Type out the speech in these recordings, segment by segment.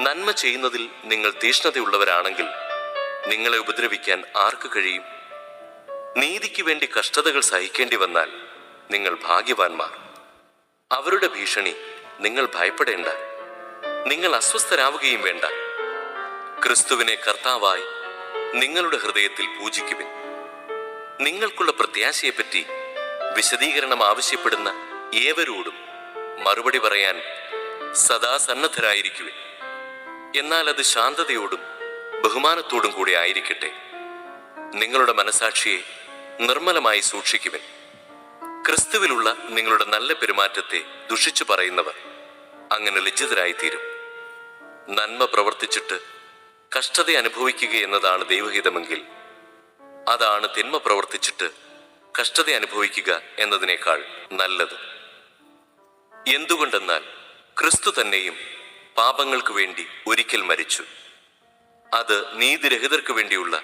നന്മ ചെയ്യുന്നതിൽ നിങ്ങൾ തീഷ്ണതയുള്ളവരാണെങ്കിൽ നിങ്ങളെ ഉപദ്രവിക്കാൻ ആർക്ക് കഴിയും? നീതിക്ക് വേണ്ടി കഷ്ടതകൾ സഹിക്കേണ്ടി വന്നാൽ നിങ്ങൾ ഭാഗ്യവാന്മാർ. അവരുടെ ഭീഷണി നിങ്ങൾ ഭയപ്പെടേണ്ട. നിങ്ങൾ അസ്വസ്ഥരാവുകയും വേണ്ട. ക്രിസ്തുവിനെ കർത്താവായി നിങ്ങളുടെ ഹൃദയത്തിൽ പൂജിക്കുവിൻ. നിങ്ങൾക്കുള്ള പ്രത്യാശയെപ്പറ്റി വിശദീകരണം ആവശ്യപ്പെടുന്ന ഏവരോടും മറുപടി പറയാൻ സദാ സന്നദ്ധരായിരിക്കുവിൻ എന്നാൽ അത് ശാന്തതയോടും ബഹുമാനത്തോടും കൂടി ആയിരിക്കട്ടെ. നിങ്ങളുടെ മനസാക്ഷിയെ നിർമ്മലമായി സൂക്ഷിക്കുവിൻ. ക്രിസ്തുവിലുള്ള നിങ്ങളുടെ നല്ല പെരുമാറ്റത്തെ ദുഷിച്ചു പറയുന്നവർ അങ്ങനെ ലജ്ജിതരായിത്തീരും. നന്മ പ്രവർത്തിച്ചിട്ട് കഷ്ടത അനുഭവിക്കുക എന്നതാണ് ദൈവഹിതമെങ്കിൽ അതാണ് തിന്മ പ്രവർത്തിച്ചിട്ട് കഷ്ടത അനുഭവിക്കുക എന്നതിനേക്കാൾ നല്ലത്. എന്തുകൊണ്ടെന്നാൽ ക്രിസ്തു തന്നെയും പാപങ്ങൾക്ക് വേണ്ടി ഒരിക്കൽ മരിച്ചു. അത് നീതിരഹിതർക്ക് വേണ്ടിയുള്ള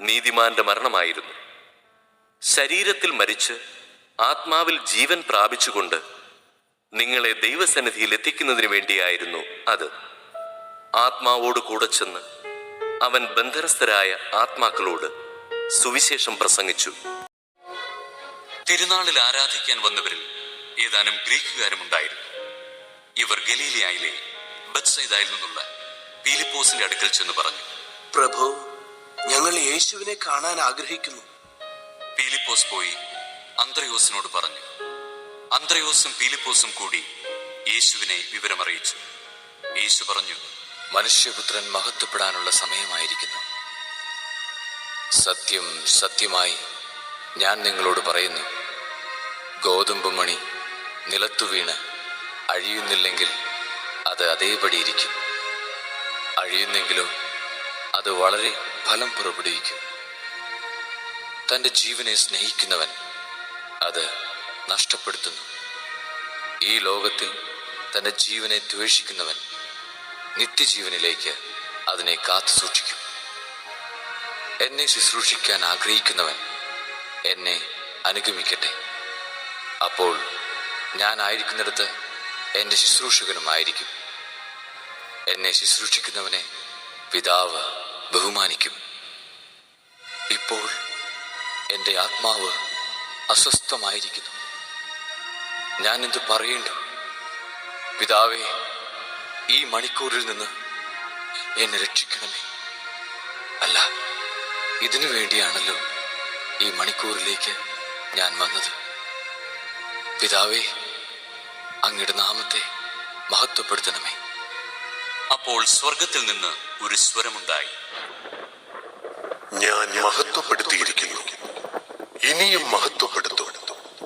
നീതിമാന്റെ മരണമായിരുന്നു. ശരീരത്തിൽ മരിച്ച് ആത്മാവിൽ ജീവൻ പ്രാപിച്ചുകൊണ്ട് നിങ്ങളെ ദൈവസന്നിധിയിൽ എത്തിക്കുന്നതിന് വേണ്ടിയായിരുന്നു അത്. ആത്മാവോട് കൂടെ ചെന്ന് അവൻ ബന്ധനസ്ഥരായ ആത്മാക്കളോട് സുവിശേഷം പ്രസംഗിച്ചു. തിരുനാളിൽ ആരാധിക്കാൻ വന്നവരിൽ ഏതാനും ഗ്രീക്കുകാരുമുണ്ടായിരുന്നു. ഇവർ ഗലീലിയായിലെ ബത്സൈദായിൽ നിന്നുള്ള പീലിപ്പോസിന്റെ അടുക്കൽ ചെന്ന് പറഞ്ഞു പ്രഭു ഞങ്ങൾ യേശുവിനെ കാണാൻ ആഗ്രഹിക്കുന്നു. പീലിപ്പോസ് പോയി അന്ത്രയോസിനോട് പറഞ്ഞു അന്ത്രയോസും പീലിപ്പോസും കൂടി യേശുവിനെ വിവരമറിയിച്ചു. യേശു പറഞ്ഞു മനുഷ്യപുത്രൻ മഹത്വപ്പെടാനുള്ള സമയമായിരിക്കുന്നു. സത്യം സത്യമായി ഞാൻ നിങ്ങളോട് പറയുന്നു. ഗോതമ്പ് മണി നിലത്തു വീണ് അഴിയുന്നില്ലെങ്കിൽ അത് അതേപടി ഇരിക്കും. അഴിയുന്നെങ്കിലോ അത് വളരെ ഫലം പുറപ്പെടുവിക്കും. തന്റെ ജീവനെ സ്നേഹിക്കുന്നവൻ അത് നഷ്ടപ്പെടുത്തുന്നു. ഈ ലോകത്തിൽ തന്റെ ജീവനെ ദ്വേഷിക്കുന്നവൻ നിത്യജീവനിലേക്ക് അതിനെ കാത്തു സൂക്ഷിക്കും. എന്നെ ശുശ്രൂഷിക്കാൻ ആഗ്രഹിക്കുന്നവൻ എന്നെ അനുഗമിക്കട്ടെ. അപ്പോൾ ഞാൻ ആയിരിക്കുന്നിടത്ത് എന്റെ ശുശ്രൂഷകനുമായിരിക്കും. എന്നെ ശുശ്രൂഷിക്കുന്നവനെ പിതാവ് ബഹുമാനിക്കും. ഇപ്പോൾ എന്റെ ആത്മാവ് അസ്വസ്ഥമായിരിക്കുന്നു. ഞാൻ എന്ത് പറയേണ്ടു? പിതാവേ ഈ മണിക്കൂറിൽ നിന്ന് എന്നെ രക്ഷിക്കണമേ. അല്ല ഇതിനു വേണ്ടിയാണല്ലോ ഈ മണിക്കൂറിലേക്ക് ഞാൻ വന്നത്. പിതാവേ അങ്ങയുടെ നാമത്തെ മഹത്വപ്പെടുത്തണമേ. അപ്പോൾ സ്വർഗത്തിൽ നിന്ന് ഒരു സ്വരമുണ്ടായി. ഞാൻ മഹത്വപ്പെടുത്തിയിരിക്കുന്നു. ഇനിയും മഹത്വപ്പെടുത്തും.